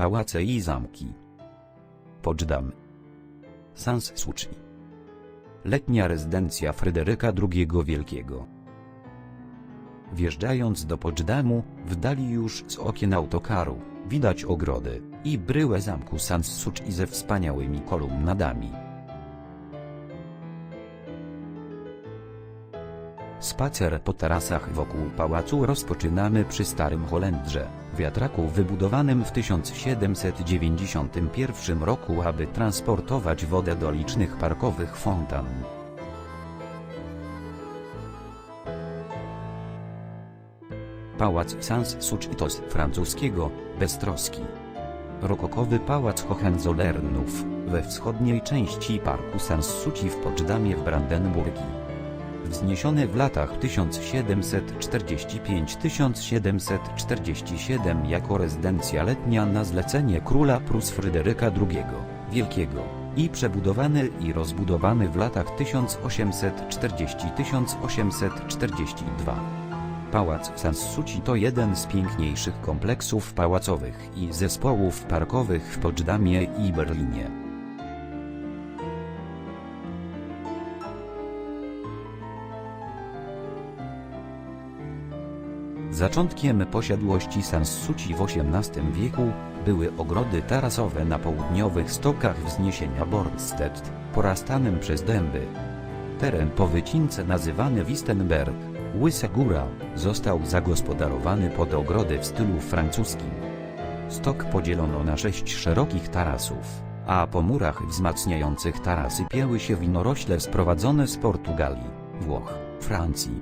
pałace i zamki. Poczdam. Sans-Souci. Letnia rezydencja Fryderyka II Wielkiego. Wjeżdżając do Poczdamu, w dali już z okien autokaru, widać ogrody i bryłę zamku Sans-Souci ze wspaniałymi kolumnadami. Spacer po tarasach wokół pałacu rozpoczynamy przy Starym Holendrze, wiatraku wybudowanym w 1791 roku, aby transportować wodę do licznych parkowych fontan. Pałac Sans-Souci to z francuskiego, beztroski. Rokokowy pałac Hohenzollernów, we wschodniej części parku Sans-Souci w Poczdamie w Brandenburgii wzniesione w latach 1745-1747 jako rezydencja letnia na zlecenie króla Prus Fryderyka II Wielkiego i przebudowany i rozbudowany w latach 1840-1842. Pałac Sans-Souci to jeden z piękniejszych kompleksów pałacowych i zespołów parkowych w Poczdamie i Berlinie. Zaczątkiem posiadłości Sans-Souci w XVIII wieku były ogrody tarasowe na południowych stokach wzniesienia Bornstedt, porastanym przez dęby. Teren po wycince nazywany Wistenberg, Łysa Góra, został zagospodarowany pod ogrody w stylu francuskim. Stok podzielono na sześć szerokich tarasów, a po murach wzmacniających tarasy pięły się winorośle sprowadzone z Portugalii, Włoch, Francji,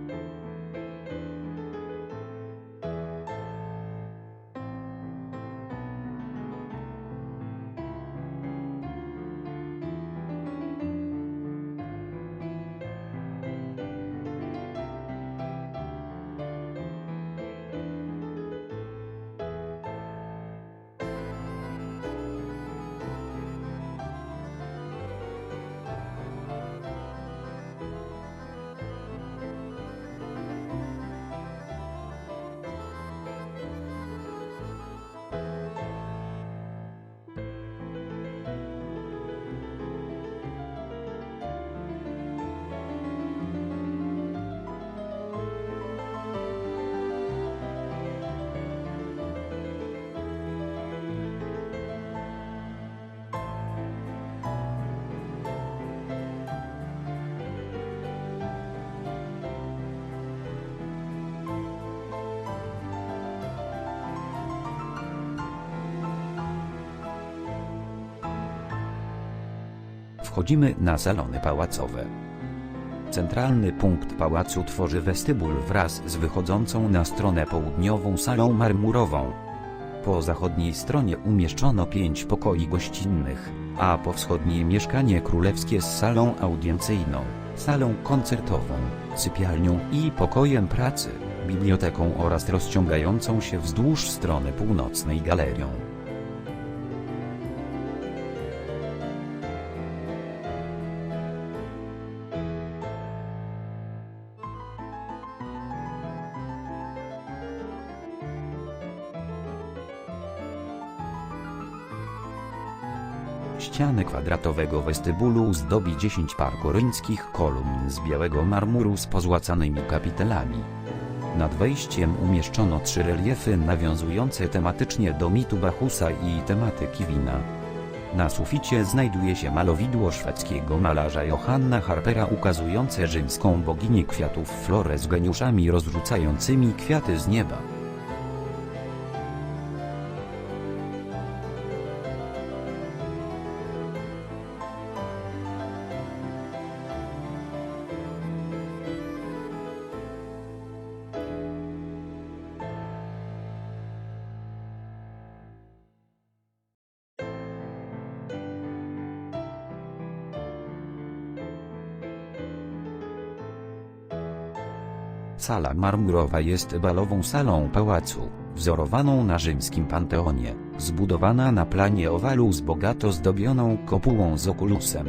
Wchodzimy na salony pałacowe. Centralny punkt pałacu tworzy westybul wraz z wychodzącą na stronę południową salą marmurową. Po zachodniej stronie umieszczono pięć pokoi gościnnych, a po wschodniej mieszkanie królewskie z salą audiencyjną, salą koncertową, sypialnią i pokojem pracy, biblioteką oraz rozciągającą się wzdłuż strony północnej galerią. Ściany kwadratowego westybulu zdobi 10 par koryńskich kolumn z białego marmuru z pozłacanymi kapitelami. Nad wejściem umieszczono trzy reliefy nawiązujące tematycznie do mitu Bachusa i tematyki wina. Na suficie znajduje się malowidło szwedzkiego malarza Johanna Harpera ukazujące rzymską boginię kwiatów Florę z geniuszami rozrzucającymi kwiaty z nieba. Sala marmurowa jest balową salą pałacu, wzorowaną na rzymskim Panteonie, zbudowana na planie owalu z bogato zdobioną kopułą z okulusem.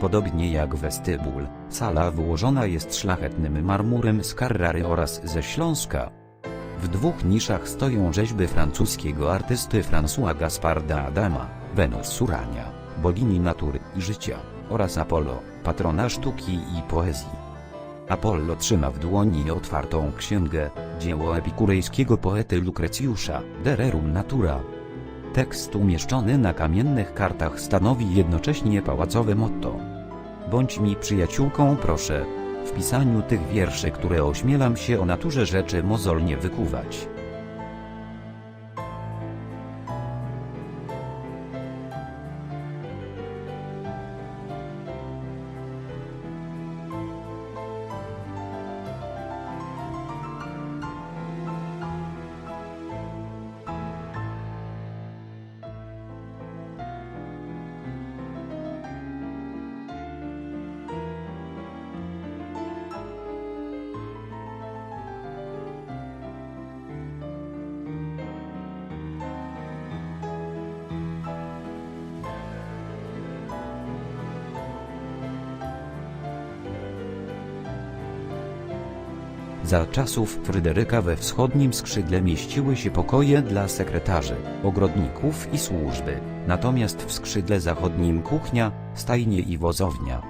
Podobnie jak westybul, sala wyłożona jest szlachetnym marmurem z Carrary oraz ze Śląska. W dwóch niszach stoją rzeźby francuskiego artysty François Gasparda Adama, Wenus Surania, bogini natury i życia, oraz Apollo, patrona sztuki i poezji. Apollo trzyma w dłoni otwartą księgę, dzieło epikurejskiego poety Lukrecjusza, De Rerum Natura. Tekst umieszczony na kamiennych kartach stanowi jednocześnie pałacowe motto. Bądź mi przyjaciółką proszę, w pisaniu tych wierszy, które ośmielam się o naturze rzeczy mozolnie wykuwać. Za czasów Fryderyka we wschodnim skrzydle mieściły się pokoje dla sekretarzy, ogrodników i służby, natomiast w skrzydle zachodnim kuchnia, stajnie i wozownia.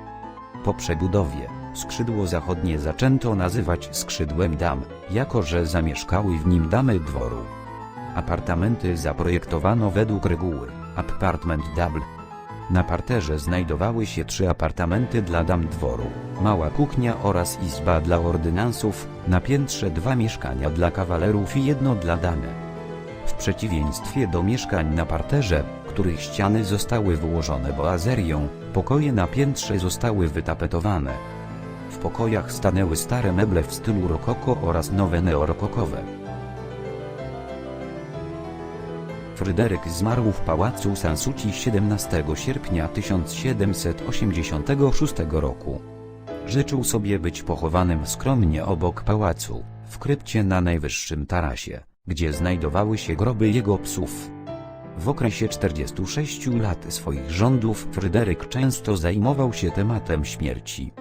Po przebudowie, skrzydło zachodnie zaczęto nazywać skrzydłem dam, jako że zamieszkały w nim damy dworu. Apartamenty zaprojektowano według reguły Apartment Double. Na parterze znajdowały się trzy apartamenty dla dam dworu, mała kuchnia oraz izba dla ordynansów, na piętrze dwa mieszkania dla kawalerów i jedno dla damy. W przeciwieństwie do mieszkań na parterze, których ściany zostały wyłożone boazerią, pokoje na piętrze zostały wytapetowane. W pokojach stanęły stare meble w stylu rokoko oraz nowe neorokokowe. Fryderyk zmarł w pałacu Sansuci 17 sierpnia 1786 roku. Życzył sobie być pochowanym skromnie obok pałacu, w krypcie na najwyższym tarasie, gdzie znajdowały się groby jego psów. W okresie 46 lat swoich rządów Fryderyk często zajmował się tematem śmierci.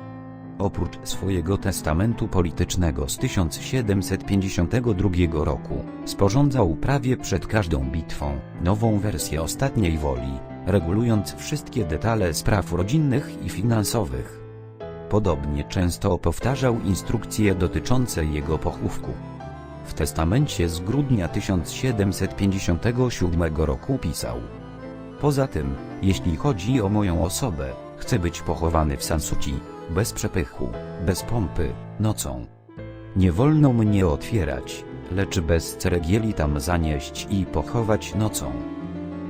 Oprócz swojego testamentu politycznego z 1752 roku, sporządzał prawie przed każdą bitwą nową wersję ostatniej woli, regulując wszystkie detale spraw rodzinnych i finansowych. Podobnie często powtarzał instrukcje dotyczące jego pochówku. W testamencie z grudnia 1757 roku pisał Poza tym, jeśli chodzi o moją osobę, chcę być pochowany w Sansuci, bez przepychu, bez pompy, nocą. Nie wolno mnie otwierać, lecz bez ceregieli tam zanieść i pochować nocą.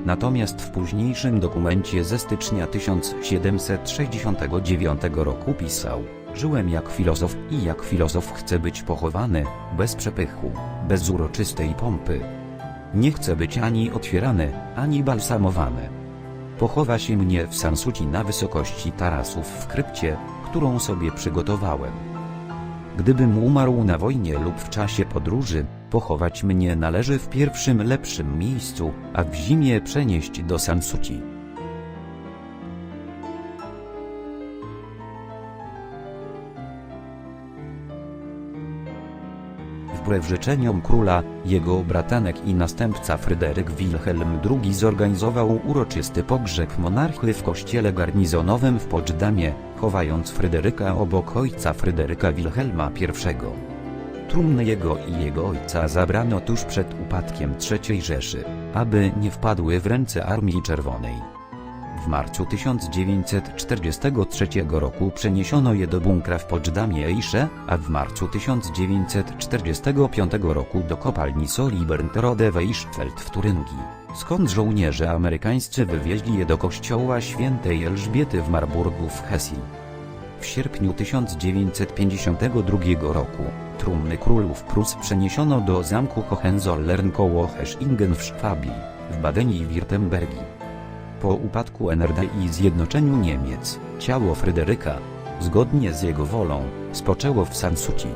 Natomiast w późniejszym dokumencie ze stycznia 1769 roku pisał Żyłem jak filozof i jak filozof chcę być pochowany, bez przepychu, bez uroczystej pompy. Nie chcę być ani otwierany, ani balsamowany. Pochowa się mnie w Sansuci na wysokości tarasów w krypcie, którą sobie przygotowałem. Gdybym umarł na wojnie lub w czasie podróży, pochować mnie należy w pierwszym lepszym miejscu, a w zimie przenieść do Sansuci. Wbrew życzeniom króla, jego bratanek i następca Fryderyk Wilhelm II zorganizował uroczysty pogrzeb monarchy w kościele garnizonowym w Poczdamie, chowając Fryderyka obok ojca Fryderyka Wilhelma I. Trumny jego i jego ojca zabrano tuż przed upadkiem III Rzeszy, aby nie wpadły w ręce Armii Czerwonej. W marcu 1943 roku przeniesiono je do bunkra w Poczdamie Eisze, a w marcu 1945 roku do kopalni soli Berntrode Weichfeld w Turyngii, skąd żołnierze amerykańscy wywieźli je do kościoła świętej Elżbiety w Marburgu w Hesji. W sierpniu 1952 roku trumny królów Prus przeniesiono do zamku Hohenzollern koło Heschingen w Szwabii, w Badeni i Wirtembergi. Po upadku NRD i zjednoczeniu Niemiec, ciało Fryderyka, zgodnie z jego wolą, spoczęło w Sansuci.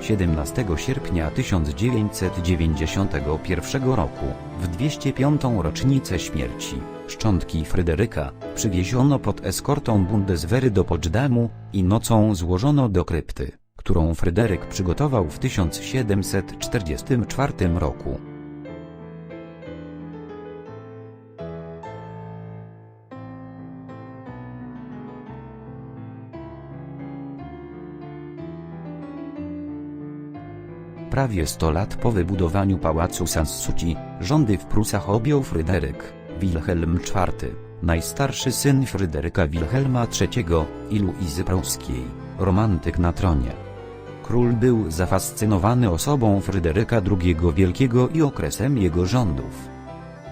17 sierpnia 1991 roku, w 205. rocznicę śmierci, szczątki Fryderyka przywieziono pod eskortą Bundeswehry do Poczdamu i nocą złożono do krypty, którą Fryderyk przygotował w 1744 roku. Prawie 100 lat po wybudowaniu pałacu Sanssouci, rządy w Prusach objął Fryderyk, Wilhelm IV, najstarszy syn Fryderyka Wilhelma III i Luizy Pruskiej, romantyk na tronie. Król był zafascynowany osobą Fryderyka II Wielkiego i okresem jego rządów.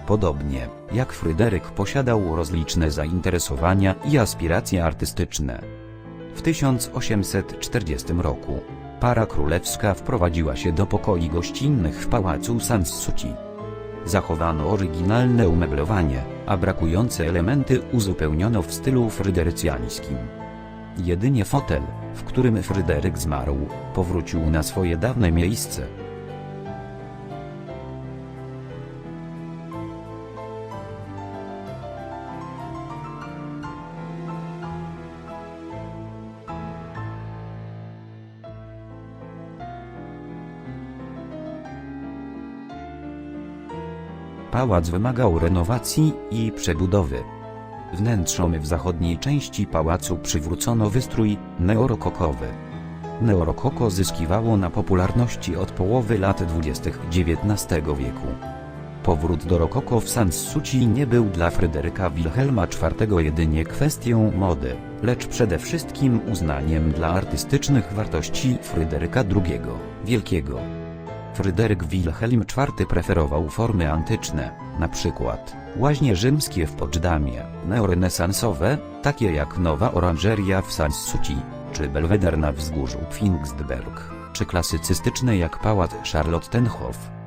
Podobnie, jak Fryderyk posiadał rozliczne zainteresowania i aspiracje artystyczne. W 1840 roku para królewska wprowadziła się do pokoi gościnnych w pałacu Sanssouci. Zachowano oryginalne umeblowanie, a brakujące elementy uzupełniono w stylu fryderycjańskim. Jedynie fotel, w którym Fryderyk zmarł, powrócił na swoje dawne miejsce. Pałac wymagał renowacji i przebudowy. Wnętrzom w zachodniej części pałacu przywrócono wystrój neorokokowy. Neorokoko zyskiwało na popularności od połowy lat 20. XIX wieku. Powrót do rokoko w Sanssouci nie był dla Fryderyka Wilhelma IV jedynie kwestią mody, lecz przede wszystkim uznaniem dla artystycznych wartości Fryderyka II Wielkiego. Fryderyk Wilhelm IV preferował formy antyczne, na przykład łaźnie rzymskie w Poczdamie, neorenesansowe, takie jak Nowa Oranżeria w Sanssouci, czy Belweder na wzgórzu Pfingstberg, czy klasycystyczne jak Pałac Charlottenhof.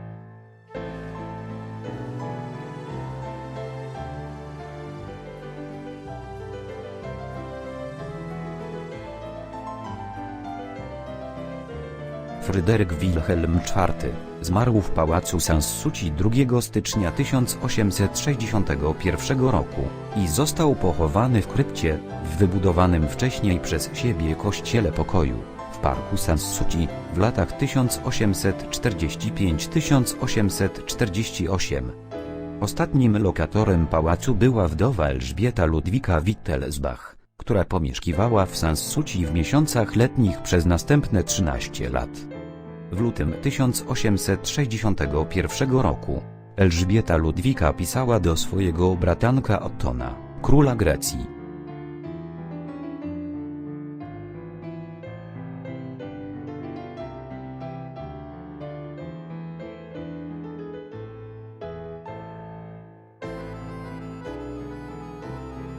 Fryderyk Wilhelm IV zmarł w pałacu Sanssouci 2 stycznia 1861 roku i został pochowany w krypcie w wybudowanym wcześniej przez siebie kościele pokoju w parku Sanssouci w latach 1845-1848. Ostatnim lokatorem pałacu była wdowa Elżbieta Ludwika Wittelsbach, która pomieszkiwała w Sanssouci w miesiącach letnich przez następne 13 lat. W lutym 1861 roku Elżbieta Ludwika pisała do swojego bratanka Ottona, króla Grecji.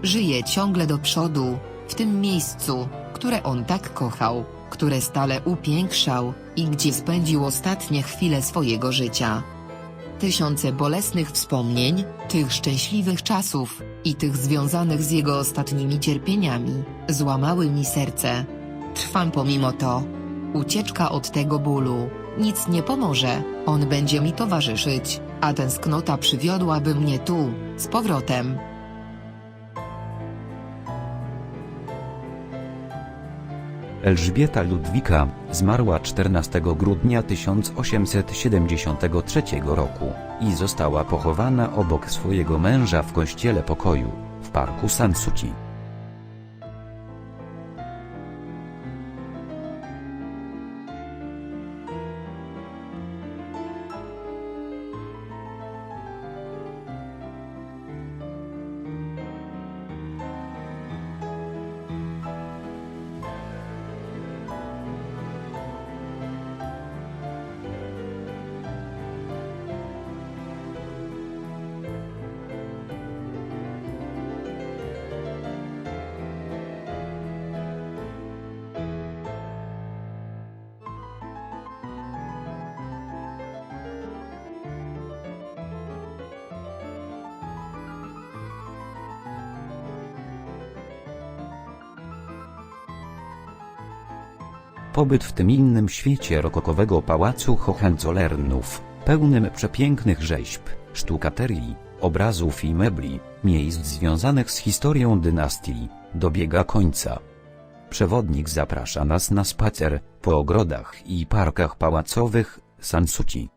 Żyje ciągle do przodu, w tym miejscu, które on tak kochał, które stale upiększał i gdzie spędził ostatnie chwile swojego życia. Tysiące bolesnych wspomnień, tych szczęśliwych czasów i tych związanych z jego ostatnimi cierpieniami, złamały mi serce. Trwam pomimo to. Ucieczka od tego bólu, nic nie pomoże, on będzie mi towarzyszyć, a tęsknota przywiodłaby mnie tu, z powrotem. Elżbieta Ludwika zmarła 14 grudnia 1873 roku i została pochowana obok swojego męża w kościele pokoju w parku Sanssouci. Pobyt w tym innym świecie rokokowego pałacu Hohenzollernów, pełnym przepięknych rzeźb, sztukaterii, obrazów i mebli, miejsc związanych z historią dynastii, dobiega końca. Przewodnik zaprasza nas na spacer po ogrodach i parkach pałacowych Sansuci.